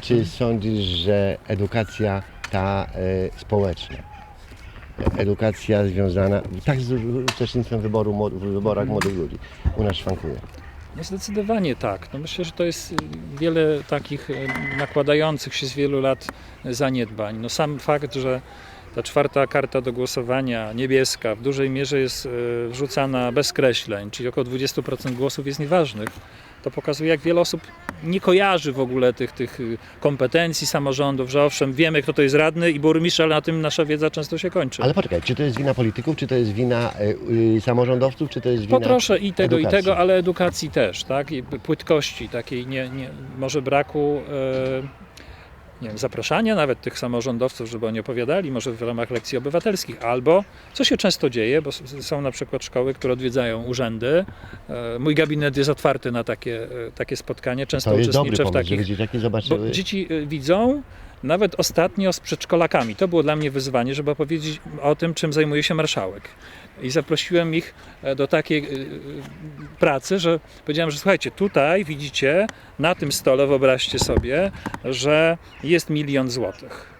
Czy sądzisz, że edukacja ta e, społeczna, e, edukacja związana tak z uczestnictwem wyboru, w wyborach młodych ludzi u nas szwankuje? No zdecydowanie tak. No myślę, że to jest y, wiele takich y, nakładających się z wielu lat zaniedbań. No sam fakt, że ta czwarta karta do głosowania, niebieska, w dużej mierze jest y, wrzucana bez kreśleń, czyli około 20% głosów jest nieważnych. To pokazuje, jak wiele osób nie kojarzy w ogóle tych, tych y, kompetencji samorządów, że owszem, wiemy, kto to jest radny i burmistrz, ale na tym nasza wiedza często się kończy. Ale poczekaj, czy to jest wina polityków, czy to jest wina e, y, samorządowców, czy to jest wina Poproszę i tego, edukacji? i tego, ale edukacji też, tak? I płytkości, takiej nie, nie, może braku e, nie wiem, zapraszania nawet tych samorządowców, żeby oni opowiadali, może w ramach lekcji obywatelskich, albo, co się często dzieje, bo są na przykład szkoły, które odwiedzają urzędy. E, mój gabinet jest otwarty na takie, e, takie spotkanie, często To jest dobry uczestniczę w pomysł, żeby takich zobaczyły. dzieci y, widzą, nawet ostatnio z przedszkolakami. To było dla mnie wyzwanie, żeby opowiedzieć o tym, czym zajmuje się marszałek. I zaprosiłem ich e, do takiej y, y, pracy, że powiedziałem, że słuchajcie, tutaj widzicie, na tym stole wyobraźcie sobie, że jest milion złotych.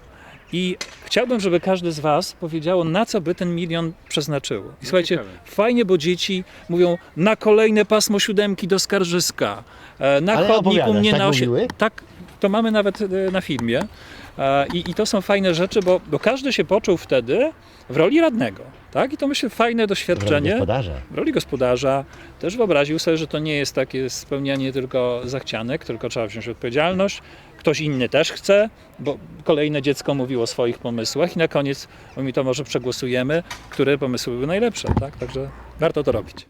I chciałbym, żeby każdy z Was powiedziało, na co by ten milion przeznaczyło. I słuchajcie, ciekawe. fajnie, bo dzieci mówią na kolejne pasmo siódemki do Skarżyska, e, na Ale chodniku mnie tak na osie... mówiły? Tak, to mamy nawet e, na filmie. E, I, I to są fajne rzeczy, bo, bo każdy się poczuł wtedy w roli radnego. Tak? I to myślę fajne doświadczenie gospodarza. w roli gospodarza też wyobraził sobie, że to nie jest takie spełnianie tylko zachcianek, tylko trzeba wziąć odpowiedzialność. Ktoś inny też chce, bo kolejne dziecko mówiło o swoich pomysłach i na koniec mówi to może przegłosujemy, które pomysły były najlepsze. Tak? Także warto to robić.